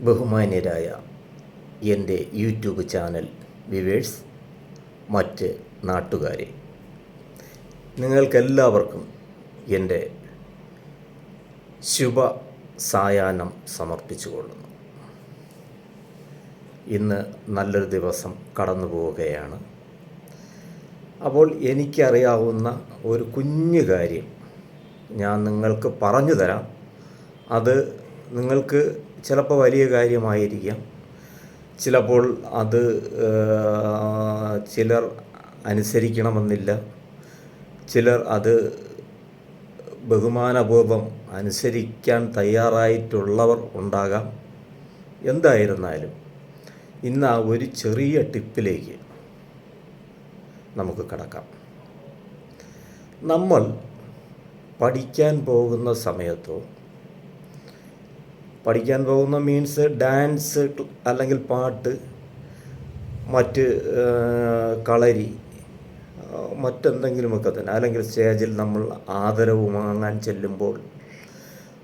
ബഹുമാന്യരായ എന്റെ YouTube channel viewers മറ്റ് നാട്ടുകാരെ നിങ്ങൾക്കെല്ലാവർക്കും എന്റെ ശുഭ സായാഹ്നം സമർപ്പിച്ചു കൊള്ളുന്നു ഇന്ന് നല്ലൊരു ദിവസം കടന്നു പോവുകയാണ്. അപ്പോൾ എനിക്കറിയാവുന്ന ഒരു കുഞ്ഞു കാര്യം ഞാൻ നിങ്ങൾക്ക് പറഞ്ഞു തരാം. അത് നിങ്ങൾക്ക് ചിലപ്പോൾ വലിയ കാര്യമായിരിക്കാം. ചിലപ്പോൾ അത് ചിലർ അനുസരിക്കണമെന്നില്ല. ചിലർ അത് ബഹുമാനപൂർവം അനുസരിക്കാൻ തയ്യാറായിട്ടുള്ളവർ ഉണ്ടാകാം. എന്തായിരുന്നാലും ഇന്ന് ആ ഒരു ചെറിയ ടിപ്പിലേക്ക് നമുക്ക് കടക്കാം. നമ്മൾ പഠിക്കാൻ പോകുന്ന സമയത്തോ പഠിക്കാൻ പോകുന്ന മീൻസ് ഡാൻസ് അല്ലെങ്കിൽ പാട്ട് മറ്റ് കളരി മറ്റെന്തെങ്കിലുമൊക്കെ തന്നെ. അല്ലെങ്കിൽ സ്റ്റേജിൽ നമ്മൾ ആദരവ് വാങ്ങാൻ ചെല്ലുമ്പോൾ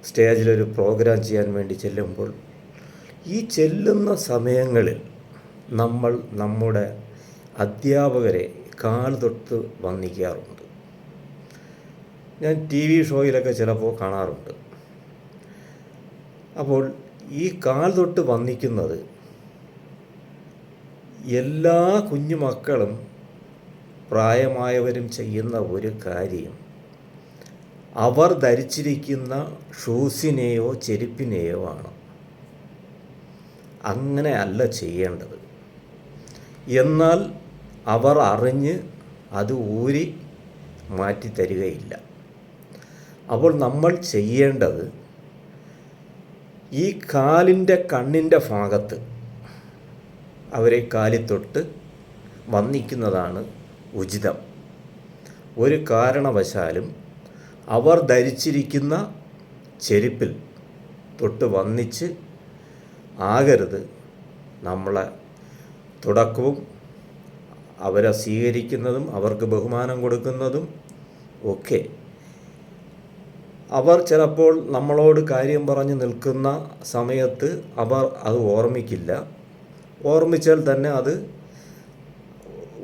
സ്റ്റേജിലൊരു പ്രോഗ്രാം ചെയ്യാൻ വേണ്ടി ചെല്ലുമ്പോൾ ഈ ചെല്ലുന്ന സമയങ്ങളിൽ നമ്മൾ നമ്മുടെ അധ്യാപകരെ കാൽ തൊട്ട് വന്ദിക്കാറുണ്ട്. ഞാൻ ടി വി ഷോയിലൊക്കെ ചിലപ്പോൾ കാണാറുണ്ട്. അപ്പോൾ ഈ കാൽ തൊട്ട് വന്നിക്കുന്നത് എല്ലാ കുഞ്ഞു മക്കളും പ്രായമായവരും ചെയ്യുന്ന ഒരു കാര്യം. അവർ ധരിച്ചിരിക്കുന്ന ഷൂസിനെയോ ചെരുപ്പിനെയോ ആണ്. അങ്ങനെ അല്ല ചെയ്യേണ്ടത്. എന്നാൽ അവർ അറിഞ്ഞ് അത് ഊരി മാറ്റി തരികയില്ല. അപ്പോൾ നമ്മൾ ചെയ്യേണ്ടത് ഈ കാലിന്റെ കണ്ണിന്റെ ഭാഗത്ത് അവരെ കാലി തൊട്ട് വന്നിക്കുന്നതാണ് ഉചിതം. ഒരു കാരണവശാലും അവർ ധരിച്ചിരിക്കുന്ന ചെരുപ്പിൽ തൊട്ട് വന്നിച്ച് ആകരുത്. നമ്മളെ തുടക്കവും അവരെ സ്വീകരിക്കുന്നതും അവർക്ക് ബഹുമാനം കൊടുക്കുന്നതും ഒക്കെ അവർ ചിലപ്പോൾ നമ്മളോട് കാര്യം പറഞ്ഞ് നിൽക്കുന്ന സമയത്ത് അവർ അത് ഓർമ്മിക്കില്ല. ഓർമ്മിച്ചാൽ തന്നെ അത്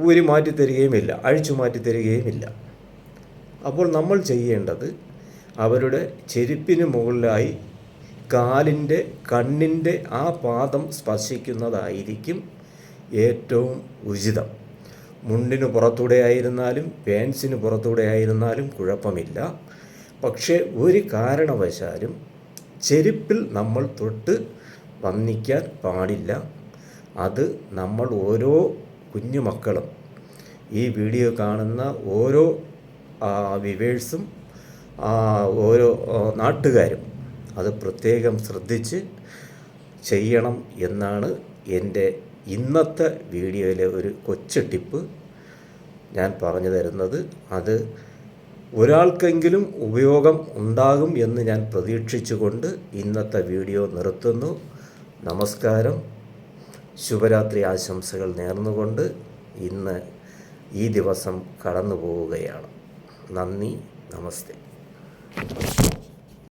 ഊരി മാറ്റി തരികയുമില്ല അഴിച്ചു മാറ്റി തരികയുമില്ല അപ്പോൾ നമ്മൾ ചെയ്യേണ്ടത് അവരുടെ ചെരുപ്പിന് മുകളിലായി കാലിന്റെ കണ്ണിന്റെ ആ പാദം സ്പർശിക്കുന്നതായിരിക്കും ഏറ്റവും ഉചിതം. മുണ്ടിന് പുറത്തൂടെ ആയിരുന്നാലും പാൻസിന് പുറത്തൂടെ ആയിരുന്നാലും കുഴപ്പമില്ല. പക്ഷേ ഒരു കാരണവശാലും ചെരുപ്പിൽ നമ്മൾ തൊട്ട് വന്നിക്കാൻ പാടില്ല. അത് നമ്മൾ ഓരോ കുഞ്ഞുമക്കളും ഈ വീഡിയോ കാണുന്ന ഓരോ വിവേഴ്സും ഓരോ നാട്ടുകാരും അത് പ്രത്യേകം ശ്രദ്ധിച്ച് ചെയ്യണം എന്നാണ് എന്റെ ഇന്നത്തെ വീഡിയോയിലെ ഒരു കൊച്ചു ടിപ്പ് ഞാൻ പറഞ്ഞു തരുന്നത്. അത് ഒരാൾക്കെങ്കിലും ഉപയോഗം ഉണ്ടാകും എന്ന് ഞാൻ പ്രതീക്ഷിച്ചുകൊണ്ട് ഇന്നത്തെ വീഡിയോ നിർത്തുന്നു. നമസ്കാരം. ശുഭരാത്രി ആശംസകൾ നേർന്നുകൊണ്ട് ഇന്ന് ഈ ദിവസം കടന്നു പോവുകയാണ് നന്ദി. നമസ്തേ.